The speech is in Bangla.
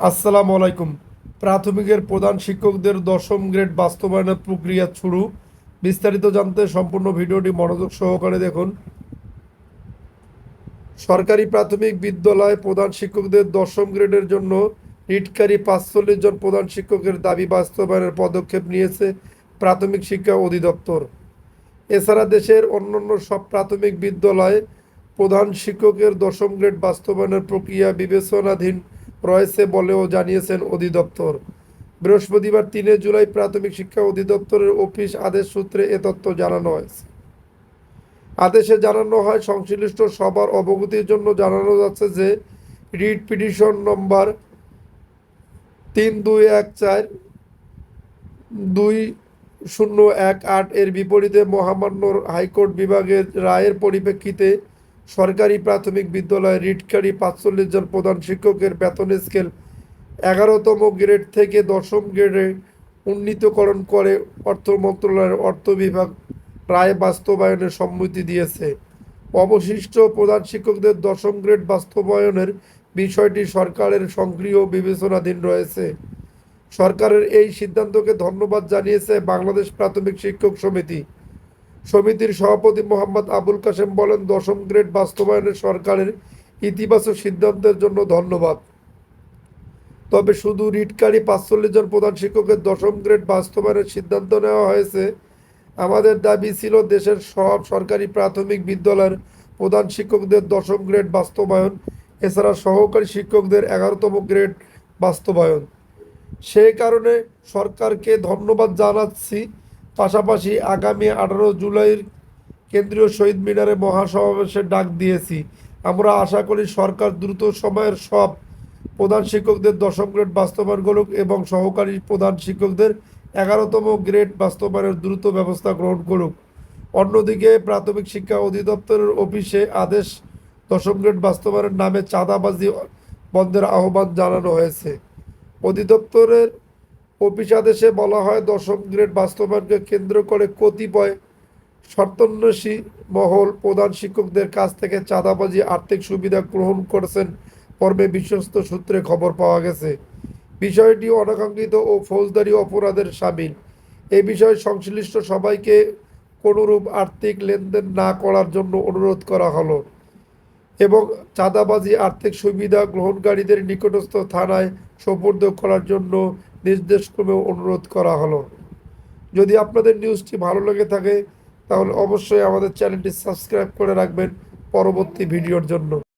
আসসালামু আলাইকুম। প্রাথমিকের প্রধান শিক্ষকদের দশম গ্রেড বাস্তবায়নের প্রক্রিয়া শুরু। বিস্তারিত জানতে সম্পূর্ণ ভিডিওটি মনোযোগ সহকারে দেখুন। সরকারি প্রাথমিক বিদ্যালয় প্রধান শিক্ষকদের দশম গ্রেডের জন্য রিটকারী পাঁচচল্লিশ জন প্রধান শিক্ষকের দাবি বাস্তবায়নের পদক্ষেপ নিয়েছে প্রাথমিক শিক্ষা অধিদপ্তর। এছাড়া দেশের অন্যান্য সব প্রাথমিক বিদ্যালয়ে প্রধান শিক্ষকের দশম গ্রেড বাস্তবায়নের প্রক্রিয়া বিবেচনাধীন রয়েছে বলেও জানিয়েছেন অধিদপ্তর। বৃহস্পতিবার তিনে জুলাই প্রাথমিক শিক্ষা অধিদপ্তরের অফিস আদেশ সূত্রে এ তথ্য জানানো হয়েছে। আদেশে জানানো হয়, সংশ্লিষ্ট সবার অবগতির জন্য জানানো যাচ্ছে যে, রিট পিটিশন নম্বর তিন দুই এক চার দুই শূন্য এক আট এর বিপরীতে মহামান্য হাইকোর্ট বিভাগের রায়ের পরিপ্রেক্ষিতে সরকারি প্রাথমিক বিদ্যালয়ে রিটকারী পাঁচচল্লিশ জন প্রধান শিক্ষকের বেতন স্কেল এগারোতম গ্রেড থেকে দশম গ্রেডে উন্নীতকরণ করে অর্থ মন্ত্রণালয়ের অর্থ বিভাগ রায় বাস্তবায়নের সম্মতি দিয়েছে। অবশিষ্ট প্রধান শিক্ষকদের দশম গ্রেড বাস্তবায়নের বিষয়টি সরকারের সক্রিয় বিবেচনাধীন রয়েছে। সরকারের এই সিদ্ধান্তকে ধন্যবাদ জানিয়েছে বাংলাদেশ প্রাথমিক শিক্ষক সমিতি। সমিতির সভাপতি মোহাম্মদ আবুল কাশেম বলেন, দশম গ্রেড বাস্তবায়নের সরকারের ইতিবাচক সিদ্ধান্তের জন্য ধন্যবাদ। তবে শুধু রিটকারী পাঁচচল্লিশ জন প্রধান শিক্ষকের দশম গ্রেড বাস্তবায়নের সিদ্ধান্ত নেওয়া হয়েছে। আমাদের দাবি ছিল, দেশের সব সরকারি প্রাথমিক বিদ্যালয়ের প্রধান শিক্ষকদের দশম গ্রেড বাস্তবায়ন, এছাড়া সহকারী শিক্ষকদের এগারোতম গ্রেড বাস্তবায়ন। সেই কারণে সরকারকে ধন্যবাদ জানাচ্ছি। পাশাপাশি আগামী আঠারো জুলাইয়ের কেন্দ্রীয় শহীদ মিনারে মহাসমাবেশের ডাক দিয়েছি। আমরা আশা করি সরকার দ্রুত সময়ের সব প্রধান শিক্ষকদের দশম গ্রেড বাস্তবায়ন করুক এবং সহকারী প্রধান শিক্ষকদের এগারোতম গ্রেড বাস্তবায়নের দ্রুত ব্যবস্থা গ্রহণ করুক। অন্যদিকে প্রাথমিক শিক্ষা অধিদপ্তরের অফিসে আদেশ দশম গ্রেড বাস্তবায়নের নামে চাঁদাবাজি বন্ধের আহ্বান জানানো হয়েছে। অধিদপ্তরের অফিস আদেশে বলা হয় দশম গ্রেড বাস্তবায়নকে কেন্দ্র করে কতিপয় শর্তন্বেষী মহল প্রধান শিক্ষকদের কাছ থেকে চাঁদাবাজি, আর্থিক সুবিধা গ্রহণ করেছেন পর্বে বিশ্বস্ত সূত্রে খবর পাওয়া গেছে। বিষয়টি অনাকাঙ্ক্ষিত ও ফৌজদারি অপরাধের সামিল। এ বিষয়ে সংশ্লিষ্ট সবাইকে কোনোরূপ আর্থিক লেনদেন না করার জন্য অনুরোধ করা হলো এবং চাঁদাবাজি, আর্থিক সুবিধা গ্রহণকারীদের নিকটস্থ থানায় সোপর্দ করার জন্য নির্দেশক্রমে অনুরোধ করা হলো। যদি আপনাদের নিউজটি ভালো লেগে থাকে, তাহলে অবশ্যই আমাদের চ্যানেলটি সাবস্ক্রাইব করে রাখবেন পরবর্তী ভিডিওর জন্য।